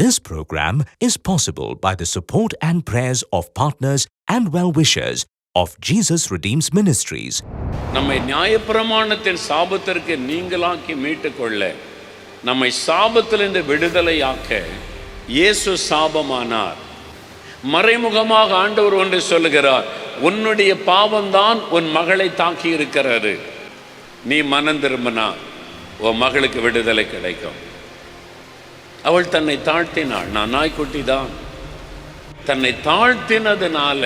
This program is possible by the support and prayers of partners and well-wishers of Jesus Redeems Ministries. நம்மை நியாயப்பிரமாணத்தின் சாபத்திற்கு நீங்களாக்கி மீட்டுக்கொள்ள நம்மை சாபத்திலிருந்து விடுதலையாக்க இயேசு சாபமானார். மறைமுகமாக ஆண்டவர் ஒன்று சொல்லுகிறார் உன்னுடைய பாவம்தான் உன் மகளை தாக்கி இருக்கிறது நீ மனம் திரும்பினா உன் மகளுக்கு விடுதலை கிடைக்கும். அவள் தன்னை தாழ்த்தினாள். நான் நாய்க்குட்டி தான் தன்னை தாழ்த்தினதுனால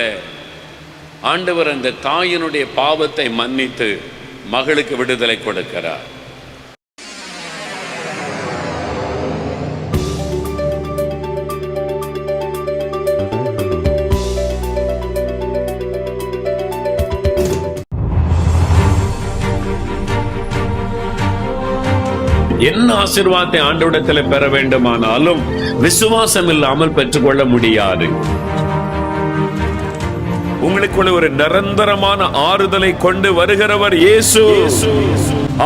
ஆண்டவர் அந்த தாயினுடைய பாவத்தை மன்னித்து மகளுக்கு விடுதலை கொடுக்கிறார். என்ன ஆசிர்வாதத்தை ஆண்டவிடத்தில் பெற வேண்டுமானாலும் விசுவாசம் இல்லாமல் பெற்றுக்கொள்ள முடியாது. உங்களுக்குள்ள ஒரு நிரந்தரமான ஆறுதலை கொண்டு வருகிறவர் இயேசு.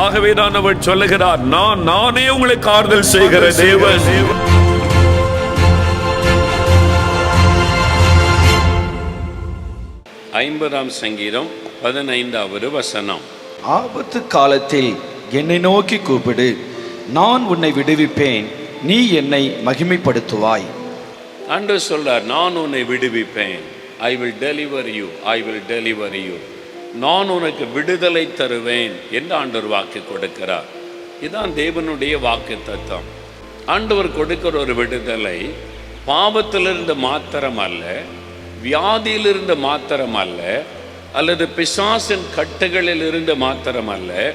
ஆகவேதான் அவர் சொல்லுகிறார் நான் நானே உங்களுக்கு ஆறுதல் செய்கிற தேவன். ஐம்பதாம் சங்கீதம் பதினைந்தாவது வசனம். ஆபத்து காலத்தில் என்னை நோக்கி கூப்பிடு. நான் உன்னை விடுவிப்பேன் நீ என்னை மகிமைப்படுத்துவாய். அன்று சொல்றார் நான் உன்னை விடுவிப்பேன். I will deliver you I will deliver you நான் உனக்கு விடுதலை தருவேன் என்று ஆண்டவர் வாக்கு கொடுக்கிறார். இதுதான் தேவனுடைய வாக்கு தத்துவம் ஆண்டவர் கொடுக்கிற ஒரு விடுதலை பாவத்திலிருந்து மாத்திரம் அல்ல வியாதியிலிருந்து மாத்திரம் அல்ல அல்லது பிசாசின் கட்டுகளில் இருந்து மாத்திரம் அல்ல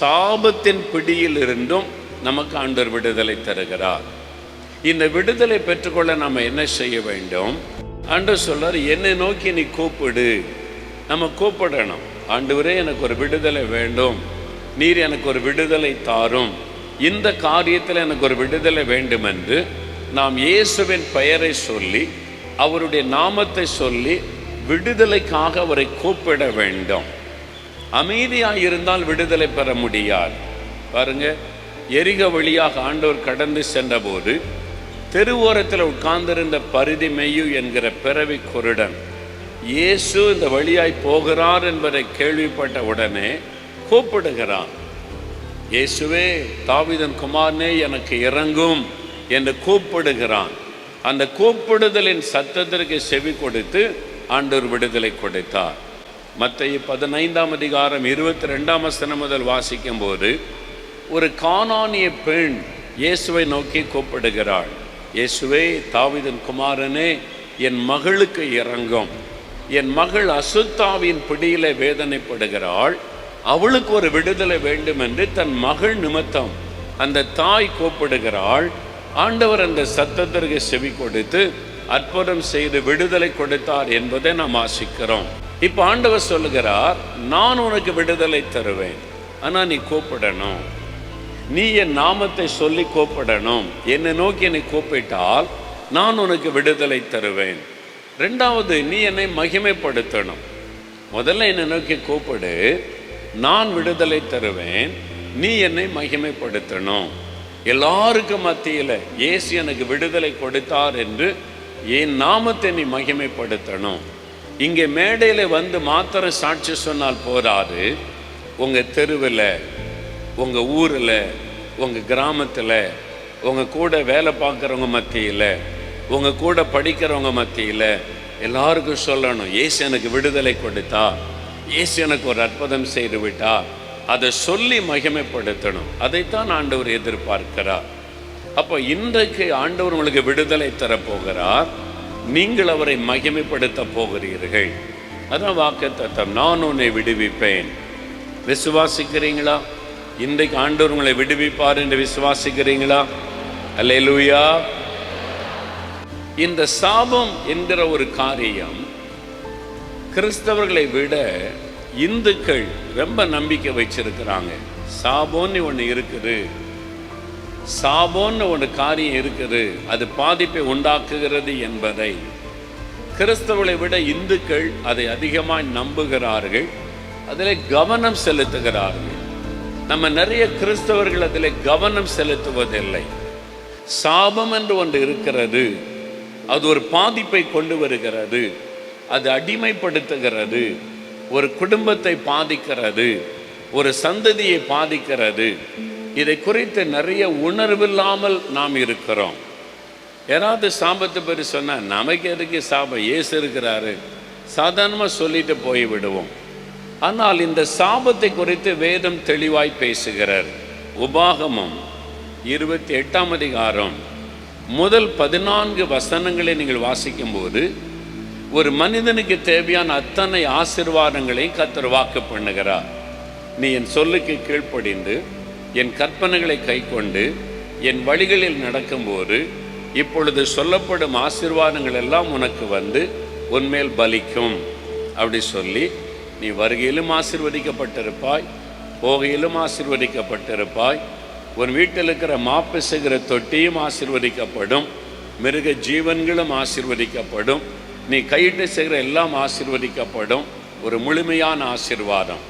சாபத்தின் பிடியிலிருந்தும் நமக்கு ஆண்டவர் விடுதலை தருகிறார். இந்த விடுதலை பெற்றுக்கொள்ள நம்ம என்ன செய்ய வேண்டும்? ஆண்டு சொல்றார் என்னை நோக்கி நீ கூப்பிடு. நம்ம கூப்பிடணும். ஆண்டவரே எனக்கு ஒரு விடுதலை வேண்டும். நீர் எனக்கு ஒரு விடுதலை தாரும். இந்த காரியத்தில் எனக்கு ஒரு விடுதலை வேண்டும் என்று நாம் இயேசுவின் பெயரை சொல்லி அவருடைய நாமத்தை சொல்லி விடுதலைக்காக அவரை கூப்பிட வேண்டும். அமைதியாக இருந்தால் விடுதலை பெற முடியாது. பாருங்கள் எரிக வழியாக ஆண்டவர் கடந்து சென்றபோது தெருவோரத்தில் உட்கார்ந்திருந்த பரிதி மெய்யு என்கிற பிறவி குருடன் இயேசு இந்த வழியாய் போகிறார் என்பதை கேள்விப்பட்ட உடனே கூப்பிடுகிறான். இயேசுவே தாவிதன் குமாரனே எனக்கு இறங்கும் என்று கூப்பிடுகிறான். அந்த கூப்பிடுதலின் சத்தத்திற்கு செவி கொடுத்து ஆண்டவர் விடுதலை கொடுத்தார். மற்ற பதினைந்தாம் அதிகாரம் இருபத்தி ரெண்டாம் வசனம் முதல் வாசிக்கும் போது ஒரு காணானிய பெண் இயேசுவை நோக்கி கூப்பிடுகிறாள். இயேசுவே தாவிதன் குமாரனே என் மகளுக்கு இறங்கும் என் மகள் அசுத்தாவின் பிடியில வேதனைப்படுகிறாள். அவளுக்கு ஒரு விடுதலை வேண்டும் என்று தன் மகள் நிமித்தம் அந்த தாய் கூப்பிடுகிறாள். ஆண்டவர் அந்த சத்தத்திற்கு செவி கொடுத்து அற்புதம் செய்து விடுதலை கொடுத்தார் என்பதை நாம் ஆசிக்கிறோம். இப்போ ஆண்டவர் சொல்லுகிறார் நான் உனக்கு விடுதலை தருவேன். ஆனால் நீ கூப்பிடணும். நீ என் நாமத்தை சொல்லி கூப்பிடணும். என்னை நோக்கி என்னை கூப்பிட்டால் நான் உனக்கு விடுதலை தருவேன். ரெண்டாவது நீ என்னை மகிமைப்படுத்தணும். முதல்ல என்னை நோக்கி கூப்பிடு. நான் விடுதலை தருவேன். நீ என்னை மகிமைப்படுத்தணும். எல்லாருக்கும் மத்தியில் இயேசு எனக்கு விடுதலை கொடுத்தார் என்று என் நாமத்தை நீ மகிமைப்படுத்தணும். இங்கே மேடையில் வந்து மாத்திர சாட்சி சொன்னால் போராது உங்கள் தெருவில் உங்கள் ஊரில் உங்கள் கிராமத்தில் உங்கள் கூட வேலை பார்க்குறவங்க மத்தியில் உங்கள் கூட படிக்கிறவங்க மத்தியில் எல்லாருக்கும் சொல்லணும் ஏசு எனக்கு விடுதலை கொடுத்தா ஏசு எனக்கு ஒரு அற்புதம் செய்து விட்டா அதை சொல்லி மகிமைப்படுத்தணும். அதைத்தான் ஆண்டவர் எதிர்பார்க்கிறார். அப்போ இன்றைக்கு ஆண்டவர் உங்களுக்கு விடுதலை தரப்போகிறார் நீங்கள் அவரை மகிமைப்படுத்த போகிறீர்கள். அதான் வாக்கு தத்தம். நான் உன்னை விடுவிப்பேன். விசுவாசிக்கிறீங்களா? இன்றைக்கு ஆண்டவர் உங்களை விடுவிப்பார் என்று விசுவாசிக்கிறீங்களா? அல்லேலூயா இந்த சாபம் என்கிற ஒரு காரியம் கிறிஸ்தவர்களை விட இந்துக்கள் ரொம்ப நம்பிக்கை வச்சிருக்கிறாங்க. சாபோன்னு ஒன்று இருக்குது. சாபோன்னு ஒன்று காரியம் இருக்குது. அது பாதிப்பை உண்டாக்குகிறது என்பதை. கிறிஸ்தவர்களை விட இந்துக்கள் அதை அதிகமாக நம்புகிறார்கள். அதில் கவனம் செலுத்துகிறார்கள். நம்ம நிறைய கிறிஸ்தவர்கள் அதில் கவனம் செலுத்துவதில்லை. சாபம் என்று ஒன்று இருக்கிறது. அது ஒரு பாதிப்பை கொண்டு வருகிறது. அது அடிமைப்படுத்துகிறது. ஒரு குடும்பத்தை பாதிக்கிறது. ஒரு சந்ததியை பாதிக்கிறது. இதை குறித்து நிறைய உணர்வில்லாமல் நாம் இருக்கிறோம். யாராவது சாபத்தை பற்றி சொன்னால் நமக்கு எதுக்கு சாபம்? ஏசு இருக்கிறாரு. சாதாரணமாக சொல்லிட்டு போய் விடுவோம். ஆனால் இந்த சாபத்தை குறித்து வேதம் தெளிவாய் பேசுகிறார். உபாகமம் இருபத்தி எட்டாம் அதிகாரம். முதல் பதினான்கு வசனங்களை நீங்கள் வாசிக்கும்போது ஒரு மனிதனுக்கு தேவையான அத்தனை ஆசிர்வாதங்களையும் கத்தர் வாக்கு பண்ணுகிறார். நீ என் சொல்லுக்கு கீழ்ப்படிந்து என் கற்பனைகளை கைக்கொண்டு என் வழிகளில் நடக்கும்போது இப்பொழுது சொல்லப்படும் ஆசிர்வாதங்கள் எல்லாம் உனக்கு வந்து உன்மேல் பலிக்கும். அப்படி சொல்லி நீ வருகையிலும் ஆசீர்வதிக்கப்பட்டிருப்பாய் போகையிலும் ஆசீர்வதிக்கப்பட்டிருப்பாய். உன் வீட்டில் இருக்கிற மாப்பிசுகிற தொட்டியும் ஆசிர்வதிக்கப்படும் மிருக ஜீவன்களும் ஆசிர்வதிக்கப்படும் நீ கையிட்டு செய்கிற எல்லாம் ஆசிர்வதிக்கப்படும். ஒரு முழுமையான ஆசிர்வாதம்.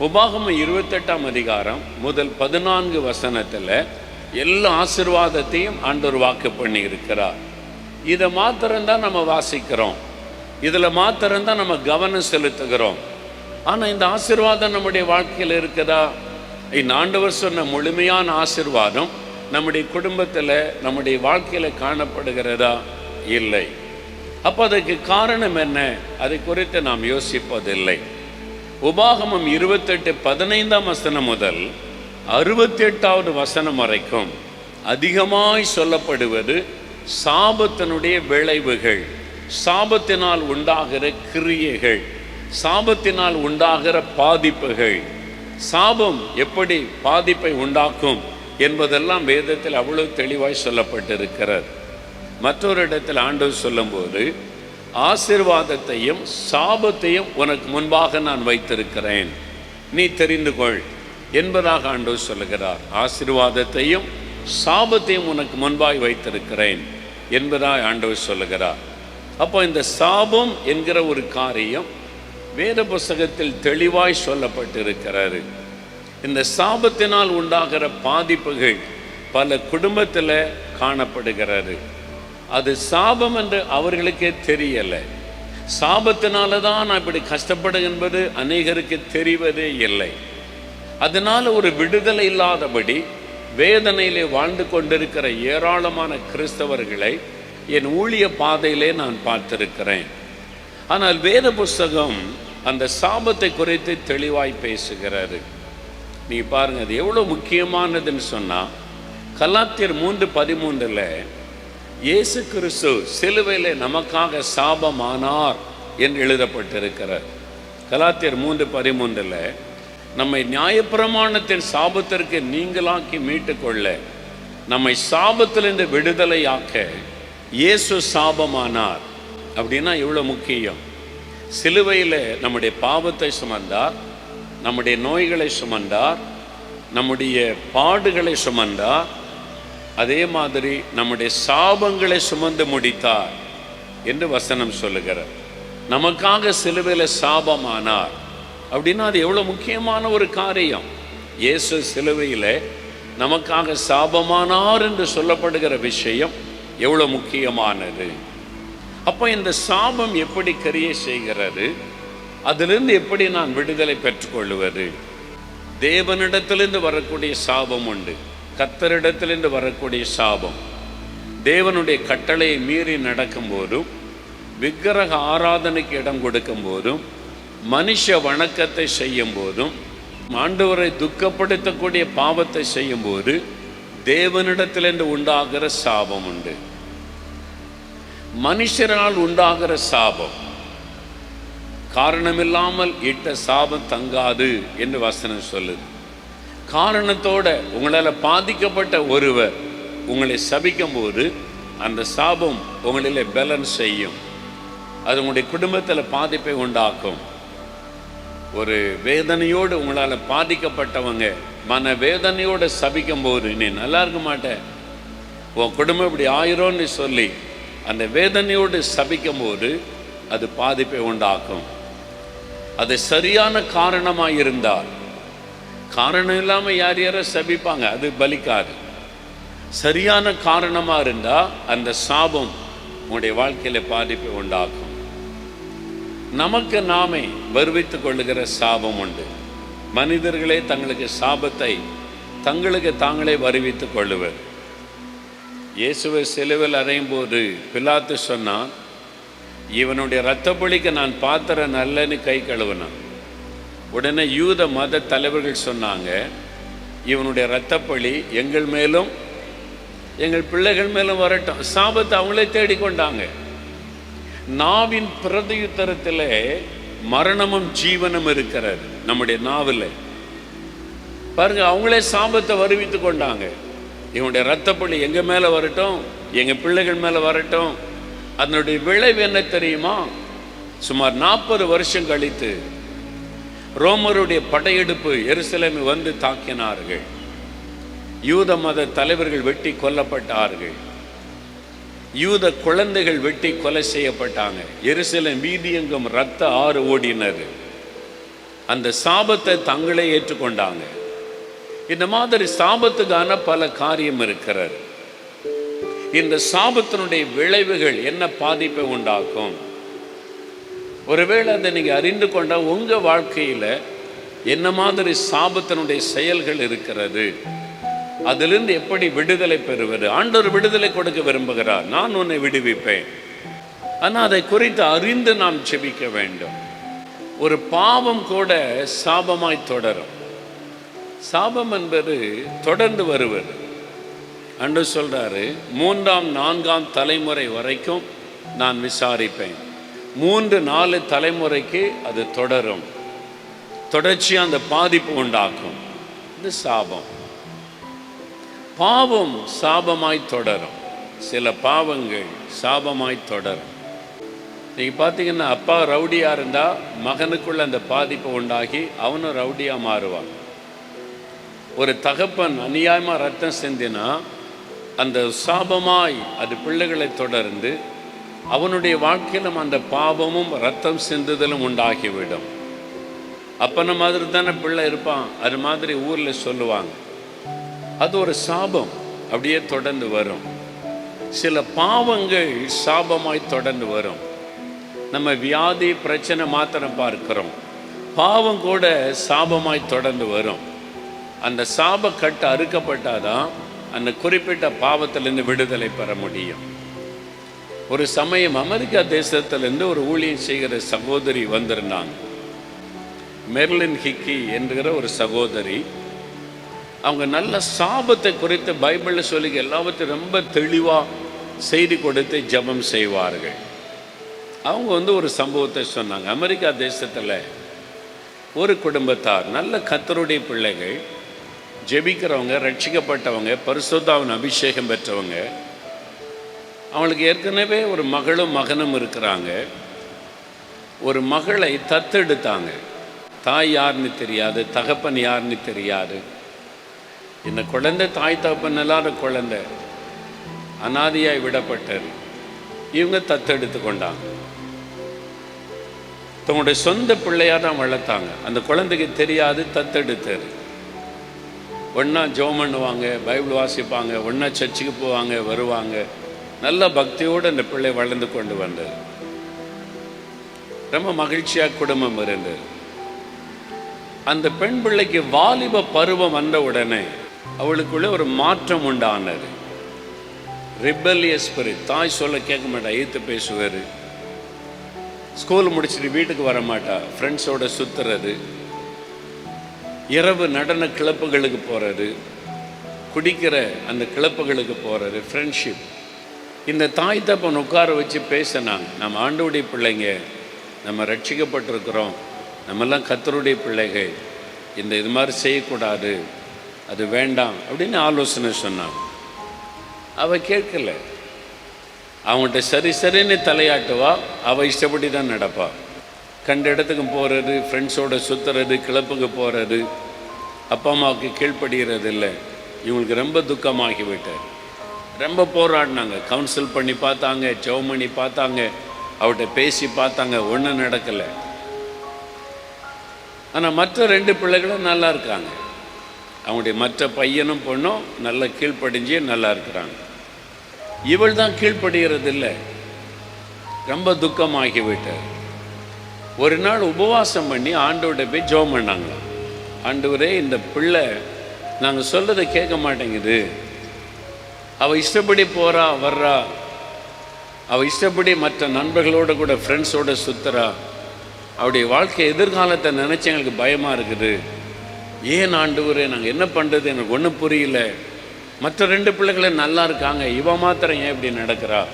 உபாகம இருபத்தெட்டாம் அதிகாரம் முதல் பதினான்கு வசனத்தில் எல்லா ஆசீர்வாதத்தையும் ஆண்டவர் வாக்கு பண்ணி இருக்கிறார் இதை மாத்திரம்தான் நம்ம வாசிக்கிறோம். இதில் மாத்திரம்தான் நம்ம கவனம் செலுத்துகிறோம். ஆனால் இந்த ஆசிர்வாதம் நம்முடைய வாழ்க்கையில் இருக்குதா? இந்த ஆண்டவர் சொன்ன முழுமையான ஆசிர்வாதம் நம்முடைய குடும்பத்தில் நம்முடைய வாழ்க்கையில் காணப்படுகிறதா? இல்லை. அப்போ அதுக்கு காரணம் என்ன? அதை குறித்து நாம் யோசிப்பதில்லை. உபாகமம் இருபத்தெட்டு பதினைந்தாம் வசனம் முதல் அறுபத்தி எட்டாவது வசனம் வரைக்கும் அதிகமாய் சொல்லப்படுவது சாபத்தினுடைய விளைவுகள் சாபத்தினால் உண்டாகிற கிரியைகள். சாபத்தினால் உண்டாகிற பாதிப்புகள். சாபம் எப்படி பாதிப்பை உண்டாக்கும் என்பதெல்லாம் வேதத்தில் அவ்வளவு தெளிவாய் சொல்லப்பட்டிருக்கிறது. மற்றொரு இடத்தில் ஆண்டவர் சொல்லும்போது ஆசிர்வாதத்தையும் சாபத்தையும் உனக்கு முன்பாக நான் வைத்திருக்கிறேன். நீ தெரிந்து கொள். என்பதாக ஆண்டவர் சொல்லுகிறார். ஆசிர்வாதத்தையும் சாபத்தையும் உனக்கு முன்பாய் வைத்திருக்கிறேன். என்பதாக ஆண்டவர் சொல்லுகிறார். அப்போ இந்த சாபம் என்கிற ஒரு காரியம் வேத புஸ்தகத்தில் தெளிவாய் சொல்லப்பட்டிருக்கிறாரு. இந்த சாபத்தினால் உண்டாகிற பாதிப்புகள் பல குடும்பத்தில் காணப்படுகிறது. அது சாபம் என்று அவர்களுக்கே தெரியலை. சாபத்தினால தான் நான் இப்படி கஷ்டப்படும் என்பது அநேகருக்கு தெரிவதே இல்லை. அதனால் ஒரு விடுதலை இல்லாதபடி வேதனையிலே வாழ்ந்து கொண்டிருக்கிற ஏராளமான கிறிஸ்தவர்களை என் ஊழிய பாதையிலே நான் பார்த்திருக்கிறேன். ஆனால் வேத புஸ்தகம் அந்த சாபத்தை குறைத்து தெளிவாய் பேசுகிறாரு நீ பாருங்கள் அது எவ்வளோ முக்கியமானதுன்னு சொன்னால் கலாத்தியர் மூன்று பதிமூன்றில் இயேசு கிறிஸ்து சிலுவையில் நமக்காக சாபமானார் என்று எழுதப்பட்டிருக்கிறார். கலாத்தியர் மூன்று பதிமூன்றில் நம்மை நியாயப்பிரமாணத்தின் சாபத்திற்கு நீங்களாக்கி மீட்டுக்கொள்ள நம்மை சாபத்திலிருந்து விடுதலையாக்க இயேசு சாபமானார். அப்படின்னா இவ்வளோ முக்கியம். சிலுவையில் நம்முடைய பாவத்தை சுமந்தார் நம்முடைய நோய்களை சுமந்தார் நம்முடைய பாடுகளை சுமந்தார் அதே மாதிரி நம்முடைய சாபங்களை சுமந்து முடித்தார் என்று வசனம் சொல்லுகிறார். நமக்காக சிலுவையில் சாபமானார் அப்படின்னா அது எவ்வளோ முக்கியமான ஒரு காரியம். இயேசு சிலுவையில் நமக்காக சாபமானார் என்று சொல்லப்படுகிற விஷயம் எவ்வளோ முக்கியமானது. அப்போ இந்த சாபம் எப்படி கிரியை செய்கிறது? அதிலிருந்து எப்படி நான் விடுதலை பெற்றுக்கொள்வது? தேவனிடத்திலிருந்து வரக்கூடிய சாபம் உண்டு. கத்தரிடத்திலிருந்து வரக்கூடிய சாபம். தேவனுடைய கட்டளையை மீறி நடக்கும்போதும் விக்கிரக ஆராதனைக்கு இடம் கொடுக்கும் போதும் மனுஷ வணக்கத்தை செய்யும் போதும் ஆண்டவரை துக்கப்படுத்தக்கூடிய பாவத்தை செய்யும்போது தேவனிடத்திலிருந்து உண்டாகிற சாபம் உண்டு. மனுஷரால் உண்டாகிற சாபம். காரணமில்லாமல் இட்ட சாபம் தங்காது என்று வசனம் சொல்லுது. காரணத்தோட உங்களால் பாதிக்கப்பட்ட ஒருவர் உங்களை சபிக்கும் போது அந்த சாபம் உங்களில் பேலன்ஸ் செய்யும். அது உங்களுடைய குடும்பத்தில் பாதிப்பை உண்டாக்கும். ஒரு வேதனையோடு உங்களால் பாதிக்கப்பட்டவங்க மன வேதனையோடு சபிக்கும் போது நீ நல்லா இருக்க மாட்ட. உன் குடும்பம் இப்படி ஆயிரோன்னு சொல்லி அந்த வேதனையோடு சபிக்கும் போது அது பாதிப்பை உண்டாக்கும். அது சரியான காரணமாக இருந்தால் காரணம் இல்லாமல் யார் யாரோ சபிப்பாங்க? அது பலிக்காது. சரியான காரணமாக இருந்தால் அந்த சாபம் உங்களுடைய வாழ்க்கையில் பாதிப்பை உண்டாக்கும். நமக்கு நாமே வருவித்துக் கொள்ளுகிற சாபம் உண்டு. மனிதர்களே தங்களுக்கு சாபத்தை தங்களுக்கு தாங்களே வருவித்துக் கொள்ளுவர். இயேசுவை சிலுவில் அறையும் போது பிலாத்து சொன்னான் இவனுடைய இரத்தப்பொழிக்கு நான் பாத்திரம் நல்லன்னு கை கழுவினான். உடனே யூத மத தலைவர்கள் சொன்னாங்க இவனுடைய இரத்தப்பழி எங்கள் மேலும் எங்கள் பிள்ளைகள் மேலும் வரட்டும். சாபத்தை அவங்களே தேடிக்கொண்டாங்க. நாவின் பிரதியுத்தரத்தில் மரணமும் ஜீவனும் இருக்கிறது நம்முடைய நாவில். பாருங்க அவங்களே சாபத்தை வருவித்து கொண்டாங்க. இவனுடைய ரத்தப்பள்ளி எங்கள் மேலே வரட்டும் எங்கள் பிள்ளைகள் மேலே வரட்டும். அதனுடைய விளைவு என்ன தெரியுமா? சுமார் நாற்பது வருஷம் கழித்து ரோமருடைய படையெடுப்பு எருசலேமை வந்து தாக்கினார்கள். யூத மத தலைவர்கள் வெட்டி கொல்லப்பட்டார்கள். யூத குழந்தைகள் வெட்டி கொலை செய்யப்பட்டாங்க. எருசலேம் வீதியெங்கும் ரத்த ஆறு ஓடினது. அந்த சாபத்தை தங்களே ஏற்றுக்கொண்டாங்க. இந்த மாதிரி சாபத்துக்கான பல காரியம் இருக்கிறது. இந்த சாபத்தினுடைய விளைவுகள் என்ன பாதிப்பை உண்டாக்கும்? ஒருவேளை அதை நீங்கள் அறிந்து கொண்டால் உங்கள் வாழ்க்கையில் என்ன மாதிரி சாபத்தினுடைய செயல்கள் இருக்கிறது? அதிலிருந்து எப்படி விடுதலை பெறுவது? ஆண்டவர் விடுதலை கொடுக்க விரும்புகிறார். நான் உன்னை விடுவிப்பேன். ஆனால் அதை குறித்து அறிந்து நாம் செபிக்க வேண்டும். ஒரு பாவம் கூட சாபமாய் தொடரும். சாபம் என்பது தொடர்ந்து வருவது. அன்று சொல்கிறாரு மூன்றாம் நான்காம் தலைமுறை வரைக்கும் நான் விசாரிப்பேன். மூன்று நாலு தலைமுறைக்கு அது தொடரும். தொடர்ச்சியாக அந்த பாதிப்பு உண்டாக்கும். இது சாபம். பாவம் சாபமாய் தொடரும். சில பாவங்கள் சாபமாய் தொடரும். நீங்கள் பார்த்தீங்கன்னா அப்பா ரவுடியாக இருந்தால் மகனுக்குள்ள அந்த பாதிப்பு உண்டாகி அவனும் ரவுடியாக மாறுவான். ஒரு தகப்பன் அநியாயமாக ரத்தம் சிந்தினா அந்த சாபமாய் அது பிள்ளைகளை தொடர்ந்து அவனுடைய வாழ்க்கையிலும் அந்த பாவமும் ரத்தம் சிந்துதலும் உண்டாகிவிடும். அப்பன மாதிரி தானே பிள்ளை இருப்பான். அது மாதிரி ஊரில் சொல்லுவாங்க. அது ஒரு சாபம். அப்படியே தொடர்ந்து வரும். சில பாவங்கள் சாபமாய் தொடர்ந்து வரும். நம்ம வியாதி பிரச்சனை மாத்திரம் பார்க்கிறோம். பாவம் கூட சாபமாய் தொடர்ந்து வரும். அந்த சாப கட்டு அறுக்கப்பட்டாதான் அந்த குறிப்பிட்ட பாவத்திலிருந்து விடுதலை பெற முடியும். ஒரு சமயம் அமெரிக்கா தேசத்திலிருந்து ஒரு ஊழியம் செய்கிற சகோதரி வந்திருந்தாங்க மெர்லின் ஹிக்கி என்கிற ஒரு சகோதரி. அவங்க நல்ல சாபத்தை குறித்து பைபிளில் சொல்லி எல்லாவற்றையும் ரொம்ப தெளிவாக செய்தி கொடுத்து ஜெபம் செய்வார்கள். அவங்க வந்து ஒரு சம்பவத்தை சொன்னாங்க. அமெரிக்கா தேசத்தில் ஒரு குடும்பத்தார் நல்ல கத்தருடைய பிள்ளைகள் ஜெபிக்கிறவங்க ரட்சிக்கப்பட்டவங்க பரிசுத்தாவின் அபிஷேகம் பெற்றவங்க அவங்களுக்கு ஏற்கனவே ஒரு மகளும் மகனும் இருக்கிறாங்க. ஒரு மகளை தத்தெடுத்தாங்க. தாய் யாருன்னு தெரியாது தகப்பன் யாருன்னு தெரியாது. இந்த குழந்தை தாய் தகப்பன் இல்லாத குழந்தை அனாதியாய் விடப்பட்டது. இவங்க தத்தெடுத்து கொண்டாங்க. தங்களுடைய சொந்த பிள்ளையாக தான் வளர்த்தாங்க. அந்த குழந்தைக்கு தெரியாது தத்தெடுத்தது. ஒன்றா ஜோம் பண்ணுவாங்க பைபிள் வாசிப்பாங்க ஒன்றா சர்ச்சுக்கு போவாங்க வருவாங்க. நல்ல பக்தியோடு அந்த பிள்ளை வளர்ந்து கொண்டு வந்தது. ரொம்ப மகிழ்ச்சியாக குடும்பம் இருந்தது. அந்த பெண் பிள்ளைக்கு வாலிப பருவம் வந்த உடனே அவளுக்குள்ளே ஒரு மாற்றம் உண்டானது. ரிபல்லியஸ் பெரு தாய் சொல்ல கேட்க மாட்டா ஈத்து பேசுவார். ஸ்கூல் முடிச்சுட்டு வீட்டுக்கு வர மாட்டா ஃப்ரெண்ட்ஸோட சுற்றுறது இரவு நடன கிளப்புகளுக்கு போகிறது குடிக்கிற அந்த கிளப்புகளுக்கு போகிறது ஃப்ரெண்ட்ஷிப் இந்த தாய் தப்பன் உட்கார வச்சு பேசினாங்க. நம்ம ஆண்டுடைய பிள்ளைங்க நம்ம ரட்சிக்கப்பட்டிருக்கிறோம். நம்மெல்லாம் கத்தருடைய பிள்ளைகள். இந்த இது மாதிரி செய்யக்கூடாது அது வேண்டாம் அப்படின்னு ஆலோசனை சொன்னாங்க. அவ கேட்கல. அவங்கள்ட்ட சரி சரின்னு தலையாட்டுவா? அவள் இஷ்டப்படி தான் நடப்பாள் கண்ட இடத்துக்கு போகிறது ஃப்ரெண்ட்ஸோடு சுற்றுறது கிளப்புக்கு போகிறது அப்பா அம்மாவுக்கு கீழ்ப்படுகிறது இல்லை இவங்களுக்கு ரொம்ப துக்கமாகி விட்டார் ரொம்ப போராடினாங்க. கவுன்சில் பண்ணி பார்த்தாங்க ஜெபம் பண்ணி பார்த்தாங்க அவர்கிட்ட பேசி பார்த்தாங்க ஒன்றும் நடக்கலை. ஆனால் மற்ற ரெண்டு பிள்ளைகளும் நல்லா இருக்காங்க. அவங்களுடைய மற்ற பையனும் பொண்ணும் நல்லா கீழ்ப்படிஞ்சு நல்லா இருக்கிறாங்க. இவள் தான் கீழ்ப்படுகிறது இல்லை ரொம்ப துக்கமாகி விட்டார் ஒரு நாள் உபவாசம் பண்ணி ஆண்டோட போய் ஜெபம் பண்ணாங்க. ஆண்டவரே இந்த பிள்ளை நாங்கள் சொல்றதை கேட்க மாட்டேங்குது. அவள் இஷ்டப்படி போகிறா வர்றா. அவள் இஷ்டப்படி மற்ற நண்பர்களோட கூட ஃப்ரெண்ட்ஸோடு சுற்றுறா அவருடைய வாழ்க்கை எதிர்காலத்தை நினச்சி எங்களுக்கு பயமாக இருக்குது. ஏன் ஆண்டவரே நாங்கள் என்ன பண்ணுறது எனக்கு ஒன்றும் புரியல. மற்ற ரெண்டு பிள்ளைகளும் நல்லா இருக்காங்க. இவன் மாத்திரம் ஏன் இப்படி நடக்கிறா?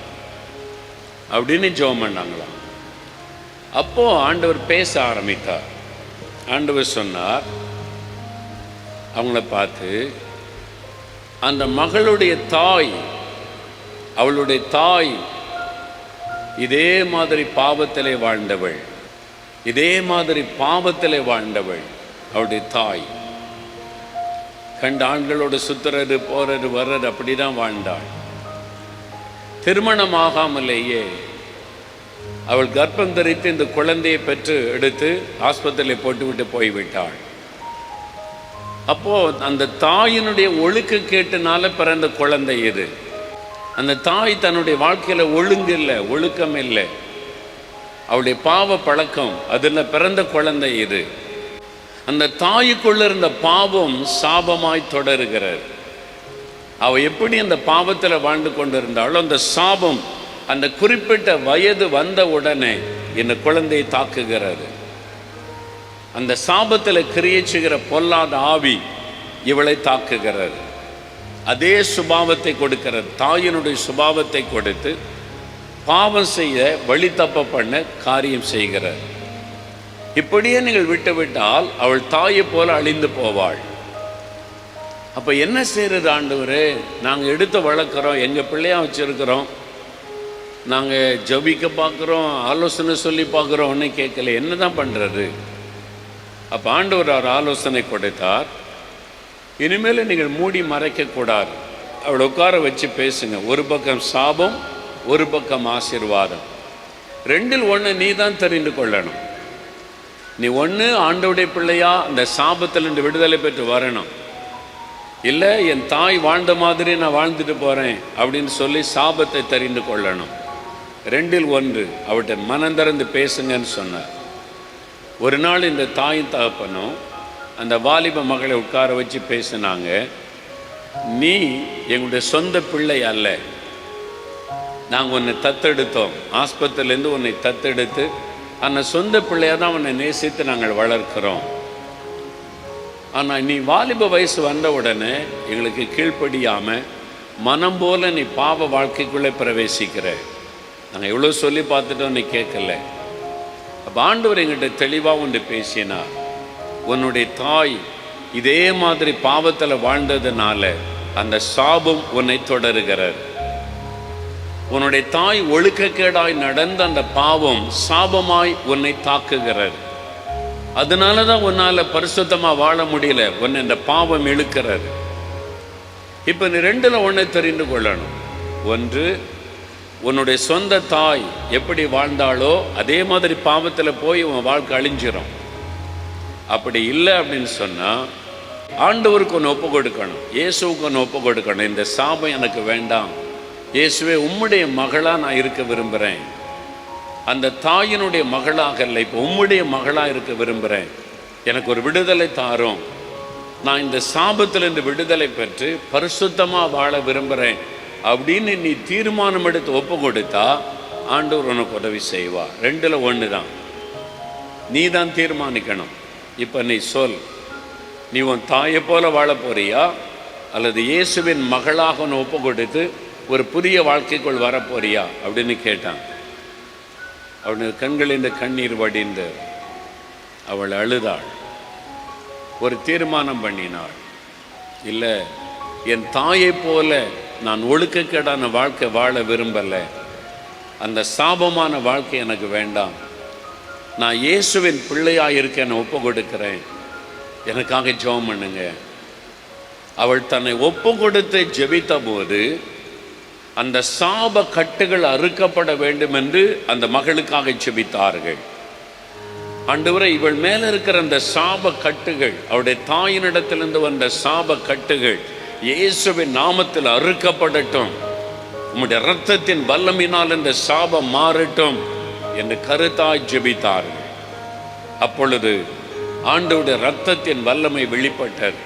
அப்படின்னு ஜெபம் பண்ணாங்களாம். அப்போ ஆண்டவர் பேச ஆரம்பித்தார். ஆண்டவர் சொன்னார் அவங்கள பார்த்து அந்த மகளுடைய தாய் அவளுடைய தாய் இதே மாதிரி பாவத்திலே வாழ்ந்தவள் இதே மாதிரி பாவத்திலே வாழ்ந்தவள் அவளுடைய தாய். கண்ட ஆண்களோடு சுத்துறது போறது வர்றது அப்படிதான் வாழ்ந்தாள். திருமணமாகாமலேயே அவள் கர்ப்பம் தரித்து இந்த குழந்தையை பெற்று எடுத்து ஆஸ்பத்திரியில் போட்டுவிட்டு போய்விட்டாள். அப்போது அந்த தாயினுடைய ஒழுக்க கேட்டுனால பிறந்த குழந்தை இது. அந்த தாய் தன்னுடைய வாழ்க்கையில் ஒழுங்கு இல்லை ஒழுக்கம் இல்லை. அவளுடைய பாவ பழக்கம் அதில் பிறந்த குழந்தை இது. அந்த தாய்க்குள்ள இருந்த பாவம் சாபமாய் தொடருகிறார் அவள் எப்படி அந்த பாவத்தில் வாழ்ந்து கொண்டிருந்தாலும் அந்த சாபம் அந்த குறிப்பிட்ட வயது வந்த உடனே இந்த குழந்தையை தாக்குகிறது. அந்த சாபத்தில் கிரியச்சுகிற பொல்லாத ஆவி இவளை தாக்குகிறது. அதே சுபாவத்தை கொடுக்கிறது. தாயினுடைய சுபாவத்தை கொடுத்து பாவம் செய்ய வழி தப்ப பண்ண காரியம் செய்கிறார். இப்படியே நீங்கள் விட்டுவிட்டால் அவள் தாயை போல அழிந்து போவாள். அப்போ என்ன செய்யறது ஆண்டவரே? நாங்கள் எடுத்து வளர்க்குறோம். எங்கள் பிள்ளையாக வச்சுருக்கிறோம். நாங்கள் ஜபிக்க பார்க்குறோம் ஆலோசனை சொல்லி பார்க்குறோம் ஒன்றும் கேட்கல. என்ன தான் பண்ணுறது அப்போ ஆண்டவர் அவர் ஆலோசனை கொடுத்தார். இனிமேல் நீங்கள் மூடி மறைக்கக்கூடாது அவளை உட்கார வச்சு பேசுங்க. ஒரு பக்கம் சாபம் ஒரு பக்கம் ஆசீர்வாதம். ரெண்டில் ஒன்று நீ தான் தெரிந்து கொள்ளணும். நீ ஒன்று ஆண்டவுடைய பிள்ளையா அந்த சாபத்தில் இருந்து விடுதலை பெற்று வரணும். இல்லை என் தாய் வாழ்ந்த மாதிரி நான் வாழ்ந்துட்டு போகிறேன் அப்படின்னு சொல்லி சாபத்தை தெரிந்து கொள்ளணும். ரெண்டில் ஒன்று அவர்கிட்ட மனந்திறந்து பேசுங்கன்னு சொன்னார். ஒரு நாள் இந்த தாயும் தகப்பனும் அந்த வாலிப மகளை உட்கார வச்சு பேசினாங்க நீ எங்களுடைய சொந்த பிள்ளை அல்ல. நாங்கள் உன்னை தத்தெடுத்தோம். ஆஸ்பத்திரிலேருந்து உன்னை தத்தெடுத்து அந்த சொந்த பிள்ளையாக தான் உன்னை நேசித்து நாங்கள் வளர்க்கிறோம். ஆனால் நீ வாலிப வயசு வந்த உடனே எங்களுக்கு கீழ்ப்படியாமல் மனம் போல நீ பாவ வாழ்க்கைக்குள்ளே பிரவேசிக்கிற. நாங்கள் எவ்வளோ சொல்லி பார்த்துட்டோம் நீ கேட்கல. அப்போ ஆண்டவர் எங்கிட்ட தெளிவாக ஒன்று பேசினா உன்னுடைய தாய் இதே மாதிரி பாவத்தில் வாழ்ந்ததுனால அந்த சாபம் உன்னை தொடருகிறார் உன்னுடைய தாய் ஒழுக்கக்கேடாய் நடந்த அந்த பாவம் சாபமாய் உன்னை தாக்குகிறார் அதனால தான் உன்னால் பரிசுத்தமாக வாழ முடியல உன்னை இந்த பாவம் இழுக்கிறார் இப்போ நீ ரெண்டில் ஒன்றை தெரிந்து கொள்ளணும். ஒன்று உன்னுடைய சொந்த தாய் எப்படி வாழ்ந்தாளோ அதே மாதிரி பாவத்தில் போய் உன் வாழ்க்கை அழிஞ்சிடும் அப்படி இல்லை அப்படின்னு சொன்னால் ஆண்டவருக்கு ஒன்று ஒப்பு கொடுக்கணும். இயேசுவுக்கு ஒன்று ஒப்பு கொடுக்கணும். இந்த சாபம் எனக்கு வேண்டாம். இயேசுவே உம்முடைய மகளாக நான் இருக்க விரும்புகிறேன் அந்த தாயினுடைய மகளாக இல்லை இப்போ உம்முடைய மகளாக இருக்க விரும்புகிறேன் எனக்கு ஒரு விடுதலை தாரும். நான் இந்த சாபத்திலிருந்து விடுதலை பெற்று பரிசுத்தமாக வாழ விரும்புகிறேன் அப்படின்னு நீ தீர்மானம் எடுத்து ஒப்பு கொடுத்தா ஆண்டவர் உனக்கு உதவி செய்வார் ரெண்டில் ஒன்று தான் நீ தான் தீர்மானிக்கணும். இப்போ நீ சொல். நீ உன் தாயை போல வாழ போறியா? அல்லது இயேசுவின் மகளாக உன் ஒப்பு கொடுத்து ஒரு புதிய வாழ்க்கைக்குள் வரப்போறியா அப்படின்னு கேட்டான். அவனுடைய கண்களில் கண்ணீர் வடிந்து அவள் அழுதாள். ஒரு தீர்மானம் பண்ணினாள். இல்லை என் தாயை போல நான் ஒழுக்கக்கேடான வாழ்க்கை வாழ விரும்பலை. அந்த சாபமான வாழ்க்கை எனக்கு வேண்டாம். நான் இயேசுவின் பிள்ளையாக இருக்க நான் ஒப்பு கொடுக்கிறேன். எனக்காக ஜெபம் பண்ணுங்க. அவள் தன்னை ஒப்பு கொடுத்து ஜெபித்த போது அந்த சாப கட்டுகள் அறுக்கப்பட வேண்டும் என்று அந்த மகளுக்காக ஜெபித்தார்கள். ஆண்டவரை இவள் மேலே இருக்கிற அந்த சாப கட்டுகள் அவருடைய தாயினிடத்திலிருந்து வந்த சாப கட்டுகள் இயேசுவின் நாமத்தில் அறுக்கப்படட்டும். உம்முடைய ரத்தத்தின் வல்லமினால் இந்த சாபம் மாறட்டும் என்று கருத்தாய் ஜெபித்தார்கள் அப்பொழுது ஆண்டவுடைய ரத்தத்தின் வல்லமை வெளிப்பட்டது.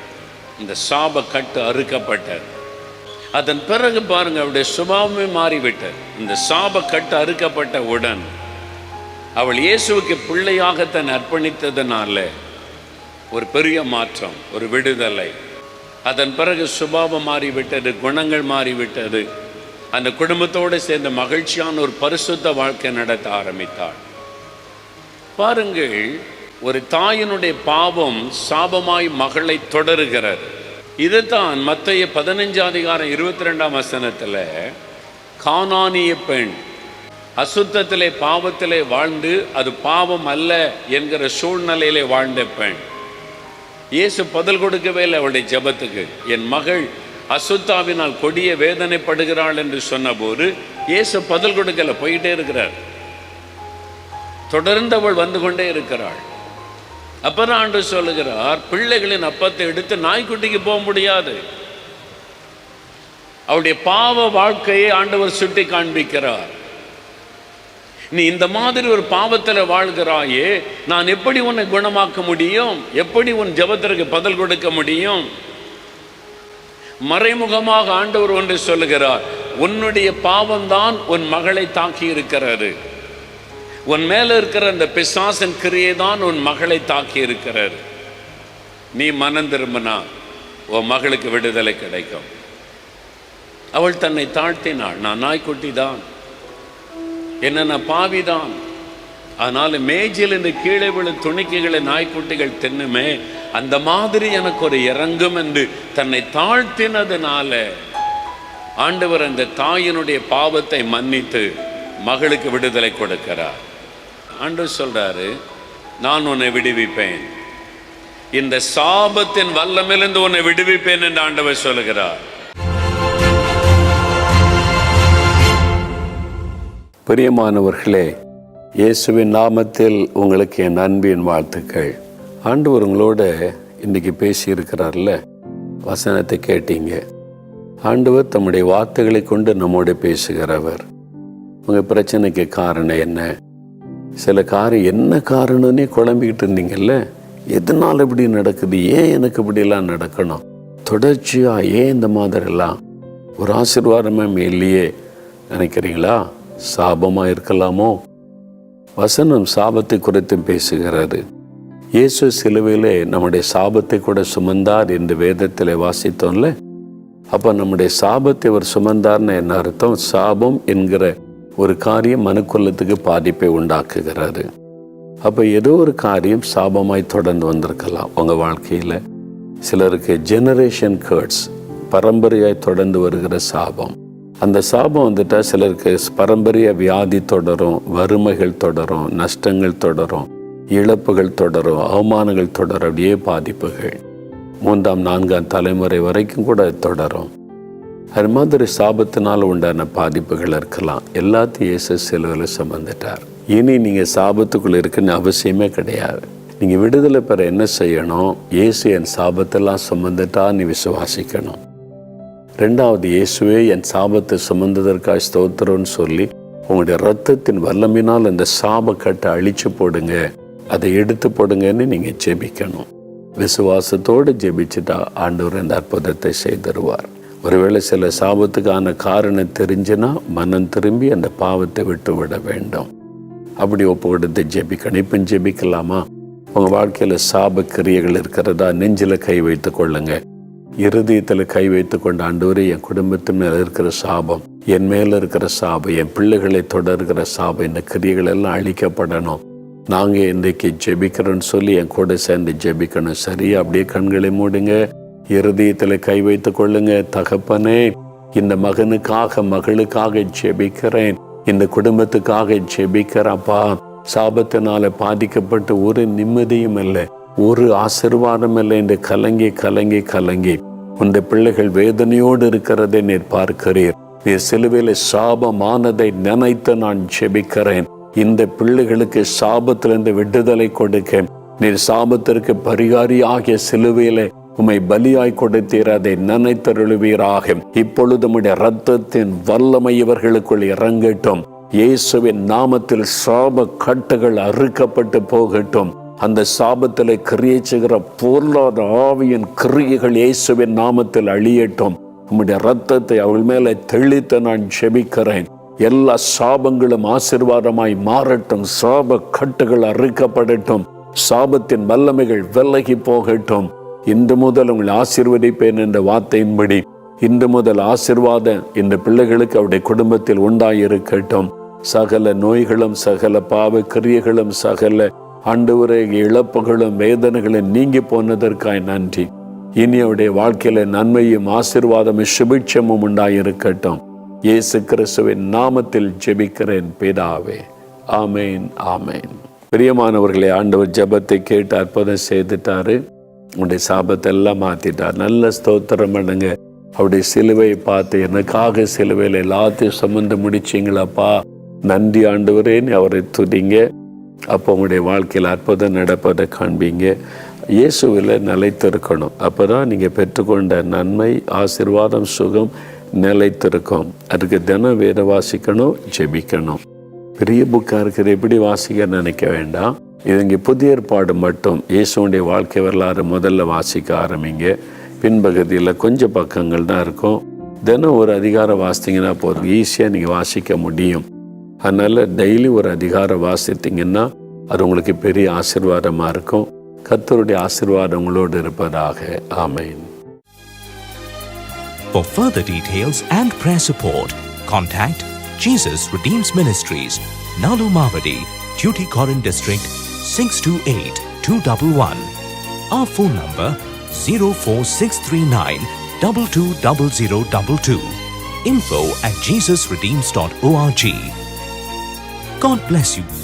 இந்த சாப கட்டு அறுக்கப்பட்டது. அதன் பிறகு பாருங்க அவருடைய சுபாவமே மாறிவிட்டது. இந்த சாப கட்டு அறுக்கப்பட்ட உடன் அவள் இயேசுவுக்கு பிள்ளையாக தன் அர்ப்பணித்ததுனால ஒரு பெரிய மாற்றம் ஒரு விடுதலை. அதன் பிறகு சுபாவம் மாறிவிட்டது குணங்கள் மாறிவிட்டது. அந்த குடும்பத்தோடு சேர்ந்த மகிழ்ச்சியான ஒரு பரிசுத்த வாழ்க்கை நடத்த ஆரம்பித்தாள். பாருங்கள் ஒரு தாயினுடைய பாவம் சாபமாய் மகளை தொடருகிறது. இதுதான் மத்திய பதினஞ்சு அதிகாரம் இருபத்தி ரெண்டாம் வசனத்தில் கானானிய பெண் அசுத்தத்திலே பாவத்திலே வாழ்ந்து அது பாவம் அல்ல என்கிற சூழ்நிலையிலே வாழ்ந்த பெண். இயேசு பதில் கொடுக்கவே இல்லை அவளுடைய ஜெபத்துக்கு. என் மகள் அசுத்தாவினால் கொடிய வேதனைப்படுகிறாள் என்று சொன்னபோது இயேசு பதில் கொடுக்கல போயிட்டே இருக்கிறார். தொடர்ந்து அவள் வந்து கொண்டே இருக்கிறாள். அப்பதான் ஆண்டு சொல்லுகிறார் பிள்ளைகளின் அப்பத்தை எடுத்து நாய்க்குட்டிக்கு போக முடியாது. அவளுடைய பாவ வாழ்க்கையை ஆண்டவர் சுட்டி காண்பிக்கிறார் நீ இந்த மாதிரி ஒரு பாவத்தில் வாழ்கிறாயே நான் எப்படி உன்னை குணமாக்க முடியும்? எப்படி உன் ஜபத்திற்கு பதில் கொடுக்க முடியும்? மறைமுகமாக ஆண்டவர் ஒன்று சொல்லுகிறார் உன்னுடைய பாவம்தான் உன் மகளை தாக்கி இருக்கிறது. உன் மேலே இருக்கிற அந்த பிசாசன் கிரியை தான் உன் மகளை தாக்கி இருக்கிறார் நீ மனம் திரும்பினா உன் மகளுக்கு விடுதலை கிடைக்கும். அவள் தன்னை தாழ்த்தினாள் நான் நாய்க்குட்டி தான் என்னென்ன பாவிதான். அதனால மேஜிலிருந்து கீழே விழும் துணிக்கைகளை நாய்க்குட்டிகள் தின்னுமே அந்த மாதிரி எனக்கு ஒரு இறங்கும் என்று தன்னை தாழ்த்தினதுனால ஆண்டவர் அந்த தாயினுடைய பாவத்தை மன்னித்து மகளுக்கு விடுதலை கொடுக்கிறார். ஆண்டவர் சொல்றாரு நான் உன்னை விடுவிப்பேன். இந்த சாபத்தின் வல்லமிலிருந்து உன்னை விடுவிப்பேன் என்று ஆண்டவர் சொல்கிறார் பிரியமானவர்களே இயேசுவின் நாமத்தில் உங்களுக்கு என் அன்பின் வாழ்த்துக்கள். ஆண்டவர் உங்களோட இன்றைக்கி பேசியிருக்கிறார்ல வசனத்தை கேட்டீங்க. ஆண்டவர் தம்முடைய வார்த்தைகளை கொண்டு நம்மோடு பேசுகிறவர். உங்கள் பிரச்சனைக்கு காரணம் என்ன? சில காரணம் என்ன காரணம்னே குழம்பிக்கிட்டு இருந்தீங்கல்ல? எதனால் இப்படி நடக்குது? ஏன் எனக்கு இப்படிலாம் நடக்கணும்? தொடர்ச்சியாக ஏன் இந்த மாதிரிலாம்? ஒரு ஆசிர்வாதமே இல்லையே நினைக்கிறீங்களா? சாபமாக இருக்கலாமோ? வசனம் சாபத்தை குறித்து பேசுகிறாரு. இயேசு சிலுவையிலே நம்முடைய சாபத்தை கூட சுமந்தார் என்று வேதத்தில் வாசித்தோம்ல? அப்போ நம்முடைய சாபத்தை அவர் சுமந்தார்னு என்ன அர்த்தம்? சாபம் என்கிற ஒரு காரியம் மனுக்குள்ளத்துக்கு பாதிப்பை உண்டாக்குகிறாரு. அப்போ ஏதோ ஒரு காரியம் சாபமாய் தொடர்ந்து வந்திருக்கலாம் உங்கள் வாழ்க்கையில். சிலருக்கு ஜெனரேஷன் கேர்ட்ஸ் பரம்பரையாய் தொடர்ந்து வருகிற சாபம். அந்த சாபம் வந்துட்டா சிலருக்கு பரம்பரிய வியாதி தொடரும் வறுமைகள் தொடரும் நஷ்டங்கள் தொடரும் இழப்புகள் தொடரும் அவமானங்கள் தொடரும் அப்படியே பாதிப்புகள். மூன்றாம் நான்காம் தலைமுறை வரைக்கும் கூட தொடரும். அது மாதிரி சாபத்தினால் உண்டான பாதிப்புகள் இருக்கலாம். எல்லாத்தையும் இயேசு சிலுவையில் சுமந்துட்டார். இனி நீங்கள் சாபத்துக்குள்ளே இருக்குன்னு அவசியமே கிடையாது. நீங்கள் விடுதலை பெற என்ன செய்யணும்? இயேசு என் சாபத்தெல்லாம் சுமந்துட்டா நீ விசுவாசிக்கணும். ரெண்டாவது இயேசுவே என் சாபத்தை சுமந்ததற்காக ஸ்தோத்திரம்னு சொல்லி உங்களுடைய ரத்தத்தின் வல்லமினால் அந்த சாபக்கட்டை அழிச்சு போடுங்க. அதை எடுத்து போடுங்கன்னு நீங்கள் ஜெபிக்கணும். விசுவாசத்தோடு ஜெபிச்சுட்டா ஆண்டவர் இந்த அற்புதத்தை செய்திருவார். ஒருவேளை சில சாபத்துக்கான காரணம் தெரிஞ்சுன்னா மனம் திரும்பி அந்த பாவத்தை விட்டு விட வேண்டும். அப்படி ஒப்பு கொடுத்து ஜெபிக்கணும். இப்போ ஜெபிக்கலாமா? உங்கள் வாழ்க்கையில் சாப கிரியைகள் இருக்கிறதா? நெஞ்சில் கை வைத்து கொள்ளுங்கள் இருதயத்தில் கை வைத்து கொண்ட ஆண்டவரே என் குடும்பத்தின் மேல இருக்கிற சாபம் என் மேல இருக்கிற சாபம் என் பிள்ளைகளை தொடர்கிற சாபம் இந்த கிரியைகள் எல்லாம் அழிக்கப்படணும். நாங்கள் இன்றைக்கு ஜெபிக்கிறோன்னு சொல்லி என் கூட சேர்ந்து ஜெபிக்கணும். சரியா? அப்படியே கண்களை மூடுங்க. இருதயத்தில் கை வைத்து கொள்ளுங்க. தகப்பனே இந்த மகனுக்காக மகளுக்காக ஜெபிக்கிறேன். இந்த குடும்பத்துக்காக ஜெபிக்கிறப்பா சாபத்தினால பாதிக்கப்பட்டு ஒரு நிம்மதியும் இல்லை. ஒரு ஆசிர்வாதம் இல்லை. என்று கலங்கி கலங்கி கலங்கி உந்த பிள்ளைகள் வேதனையோடு இருக்கிறதை நீர் பார்க்கிறீர். நீர் சிலுவையில் சாபமானதை நினைத்து நான் செபிக்கிறேன் இந்த பிள்ளைகளுக்கு சாபத்திலிருந்து விடுதலை கொடுக்க நீர் சாபத்திற்கு பரிகாரி ஆகிய சிலுவையிலே உம்மை பலியாய் கொடுத்தீர். அதை நினைத்தருளுவீராக. இப்பொழுது உடைய ரத்தத்தின் வல்லமை இவர்களுக்குள் இறங்கட்டும். இயேசுவின் நாமத்தில் சாப கட்டுகள் அறுக்கப்பட்டு போகட்டும். அந்த சாபத்தில் கிரியை செய்கிற பொருளாத ஆவியின் கிரியைகள் இயேசுவின் நாமத்தில் அழியட்டும். உம்முடைய ரத்தத்தை அவள் மேலே தெளித்து நான் செபிக்கிறேன் எல்லா சாபங்களும் ஆசிர்வாதமாய் மாறட்டும். சாப கட்டுகள் அறுக்கப்படட்டும். சாபத்தின் வல்லமைகள் விலகி போகட்டும். இன்று முதல் உங்களை ஆசிர்வதிப்பேன் என்ற வார்த்தையின்படி இன்று முதல் ஆசிர்வாத இந்த பிள்ளைகளுக்கு அவருடைய குடும்பத்தில் உண்டாயிருக்கட்டும். சகல நோய்களும் சகல பாவ கிரியைகளும் சகல ஆண்டவரே இழப்புகளும் வேதனைகளும் நீங்கி போனதற்காய் நன்றி. இனி அவருடைய வாழ்க்கையில நன்மையும் ஆசிர்வாதமும் சுபிட்சமும் உண்டாயிருக்கட்டும். இயேசு கிறிஸ்துவின் நாமத்தில் ஜெபிக்கிறேன் பிதாவே. ஆமேன் ஆமேன். பிரியமானவர்களே ஆண்டவர் ஜெபத்தை கேட்டு அற்புதம் செய்துட்டாரு. உன்னுடைய சாபத்தை எல்லாம் மாத்திட்டார். நல்ல ஸ்தோத்திரம் பண்ணுங்க. அவருடைய சிலுவையை பார்த்து எனக்காக சிலுவையில் எல்லாத்தையும் சுமந்து முடிச்சிங்களப்பா. நன்றி ஆண்டவரேன்னு அவரை துதிங்க. அப்போ உங்களுடைய வாழ்க்கையில் அற்புதம் நடப்பதை காண்பீங்க. இயேசுவில் நிலைத்திருக்கணும். அப்போ தான் நீங்கள் பெற்றுக்கொண்ட நன்மை ஆசிர்வாதம் சுகம் நிலைத்திருக்கும். அதுக்கு தினம் வேத வாசிக்கணும் ஜெபிக்கணும். பெரிய புக்காக இருக்கிற எப்படி வாசிக்க நினைக்க வேண்டாம். இது இங்கே புதிய ஏற்பாடு மட்டும். இயேசுடைய வாழ்க்கை வரலாறு முதல்ல வாசிக்க ஆரம்பிங்க. பின்பகுதியில் கொஞ்சம் பக்கங்கள் தான் இருக்கும். தினம் ஒரு அதிகாரம் வாசித்தீங்கன்னா போதும். ஈஸியாக நீங்கள் வாசிக்க முடியும். அதனால் டெய்லி ஒரு அதிகாரம் வாசித்தீங்கன்னா அது உங்களுக்கு பெரிய ஆசிர்வாதமாக இருக்கும் கத்தருடைய ஆசிர்வாதம் உங்களோடு இருப்பதாக ஆமென் For further details and prayer support, contact Jesus Redeems Ministries, Nalu Mavadi, Tuticorin District, 628 211. Our phone number 04639 220022. Info at jesusredeems.org. God bless you.